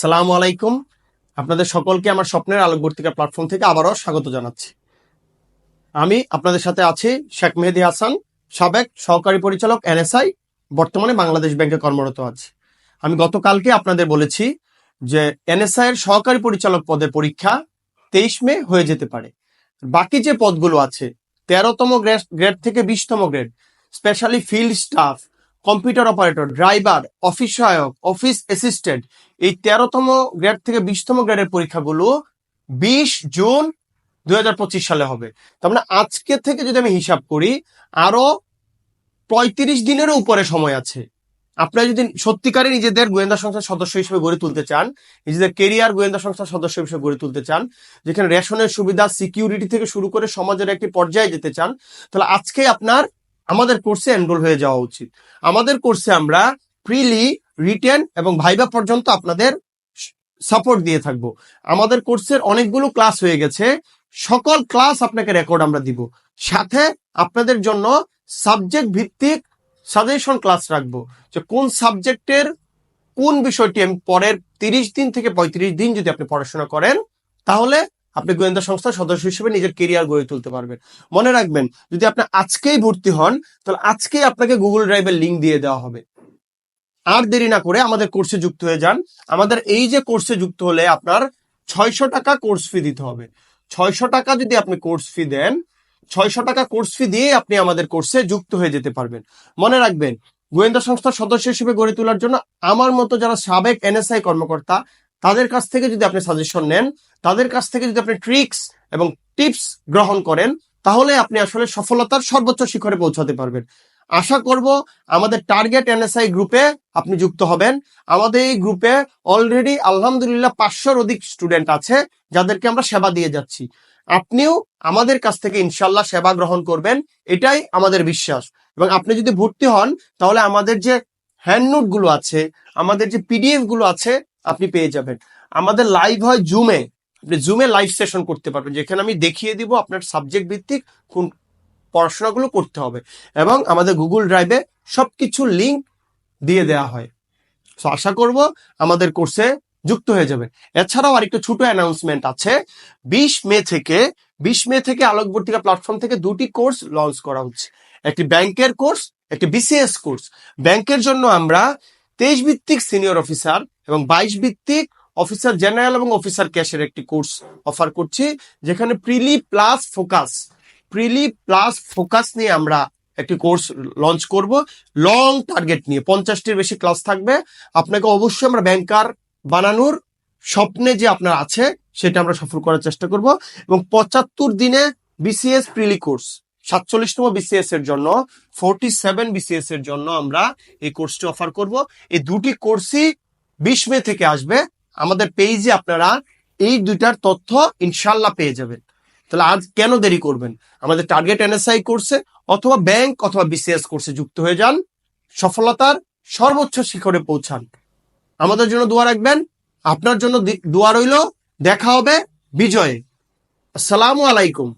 সালামু আলাইকুম। আপনাদের সকলকে আমার স্বপ্নের আলোকবর্তিকা প্ল্যাটফর্ম থেকে আবারও স্বাগত জানাচ্ছি। আমি আপনাদের সাথে আছি শেখ মেহেদি হাসান, সাবেক সহকারী পরিচালক, এনএসআই, বর্তমানে বাংলাদেশ ব্যাংকে কর্মরত আছি। আমি গতকালকে আপনাদের বলেছি যে এনএসআই এর সহকারী পরিচালক পদের পরীক্ষা তেইশ মে হয়ে যেতে পারে। বাকি যে পদগুলো আছে, তেরোতম গ্রেড গ্রেড থেকে বিশতম grade, specially field staff computer operator, driver office সহায়ক অফিস অ্যাসিস্ট্যান্ট এই তেরোতম গ্রেড থেকে বিশতম গ্রেডের পরীক্ষাগুলো বিশ জুন দু হাজার পঁচিশ সালে হবে। তার মানে আজকে থেকে যদি আমি হিসাব করি, আরও পঁয়ত্রিশ দিনেরও উপরে সময় আছে। আপনারা যদি সত্যিকারে নিজেদের গোয়েন্দা সংস্থার সদস্য হিসেবে গড়ে তুলতে চান, নিজেদের কেরিয়ার গোয়েন্দা সংস্থার সদস্য হিসেবে গড়ে তুলতে চান, যেখানে রেশনের সুবিধা, সিকিউরিটি থেকে শুরু করে সমাজের একটি পর্যায়ে যেতে চান, তাহলে আজকে আপনার আমাদের কোর্সে এনরোল হয়ে যাওয়া উচিত। আমাদের কোর্সে আমরা প্রিলি রিটেন এবং ভাইবা পর্যন্ত আপনাদের সাপোর্ট দিয়ে থাকব। আমাদের কোর্সের অনেকগুলো ক্লাস হয়ে গেছে। সকল ক্লাস আপনাকে রেকর্ড আমরা দিব। সাথে আপনাদের জন্য সাবজেক্ট ভিত্তিক সাজেশন ক্লাস রাখব যে কোন সাবজেক্টের কোন বিষয়টি আমি পরের তিরিশ দিন থেকে পঁয়ত্রিশ দিন যদি আপনি পড়াশোনা করেন, তাহলে আপনি গোয়েন্দা সংস্থার সদস্য হিসেবে নিজের কেরিয়ার গড়ে তুলতে পারবেন। মনে রাখবেন, যদি আপনি আজকেই ভর্তি হন, তাহলে আজকেই আপনাকে গুগল ড্রাইভের লিঙ্ক দিয়ে দেওয়া হবে। আর দেরি না করে আমাদের কোর্সে যুক্ত হয়ে যান। আমাদের এই যে কোর্সে যুক্ত হলে আপনার ছয়শো টাকা কোর্স ফি দিতে হবে। ছয়শো টাকা যদি আপনি কোর্স ফি দেন, ছয়শো টাকা কোর্স ফি দিয়ে আপনি আমাদের কোর্সে যুক্ত হয়ে যেতে পারবেন। মনে রাখবেন, গোয়েন্দা সংস্থার সদস্য হিসেবে গড়ে তোলার জন্য আমার মতো যারা সাবেক এনএসআই কর্মকর্তা তাদের কাছ থেকে যদি আপনি সাজেশন নেন, তাদের কাছ থেকে যদি আপনি ট্রিক্স এবং টিপস গ্রহণ করেন, তাহলে আপনি আসলে সফলতার সর্বোচ্চ শিখরে পৌঁছাতে পারবেন। আশা করব আমাদের টার্গেট এনএসআই গ্রুপে আপনি যুক্ত হবেন। আমাদের এই গ্রুপে অলরেডি আলহামদুলিল্লাহ পাঁচশোর অধিক স্টুডেন্ট আছে, যাদেরকে আমরা সেবা দিয়ে যাচ্ছি। আপনিও আমাদের কাছ থেকে ইনশাল্লাহ সেবা গ্রহণ করবেন, এটাই আমাদের বিশ্বাস। এবং আপনি যদি ভর্তি হন, তাহলে আমাদের যে হ্যান্ড নোটগুলো আছে, আমাদের যে পিডিএফগুলো আছে আপনি পেয়ে যাবেন। আমাদের লাইভ হয় জুমে আপনি জুমে লাইভ সেশন করতে পারবেন, যেখানে আমি দেখিয়ে দিব আপনার সাবজেক্ট ভিত্তিক কোন পড়াশোনাগুলো করতে হবে এবং আমাদের গুগল ড্রাইভে সবকিছু লিঙ্ক দিয়ে দেওয়া হয়। তো আশা করব আমাদের কোর্সে যুক্ত হয়ে যাবে এছাড়াও আরেকটা ছোট অ্যানাউন্সমেন্ট আছে। বিশ মে থেকে, বিশ মে থেকে আলোকবর্তিকা প্ল্যাটফর্ম থেকে দুটি কোর্স লঞ্চ করা হচ্ছে। একটি ব্যাংকের কোর্স একটি বিসিএস কোর্স ব্যাংকের জন্য আমরা তেইশ ভিত্তিক সিনিয়র অফিসার এবং বাইশ ভিত্তিক অফিসার জেনারেল এবং অফিসার ক্যাশের একটি কোর্স অফার করছি, যেখানে preli plus focus preli plus focus নিয়ে আমরা একটি কোর্স লঞ্চ করব। লং টার্গেট নিয়ে, পঞ্চাশটির বেশি ক্লাস থাকবে। আপনাকে অবশ্যই আমরা ব্যাংকার বানানোর স্বপ্নে যে আপনার আছে, সেটা আমরা সফল করার চেষ্টা করব। এবং পঁচাত্তর দিনে বিসিএস প্রিলি কোর্স সাতচল্লিশতম বিসিএস এর জন্য ফোরটি সেভেন বিসিএস এর জন্য আমরা এই কোর্সটি অফার করব। এই দুটি কোর্সই বিশ মে থেকে আসবে। আমাদের পেজে আপনারা এই দুইটার তথ্য ইনশাল্লাহ পেয়ে যাবেন। তাহলে আজ কেন দেরি করবেন? আমাদের টার্গেট এনএসআই কোর্সে অথবা ব্যাংক অথবা বিসিএস কোর্সে যুক্ত হয়ে যান, সফলতার সর্বোচ্চ শিখরে পৌঁছান। আমাদের জন্য দোয়া রাখবেন। আপনার জন্য দোয়া রইল। দেখা হবে বিজয়ে। আসসালামু আলাইকুম।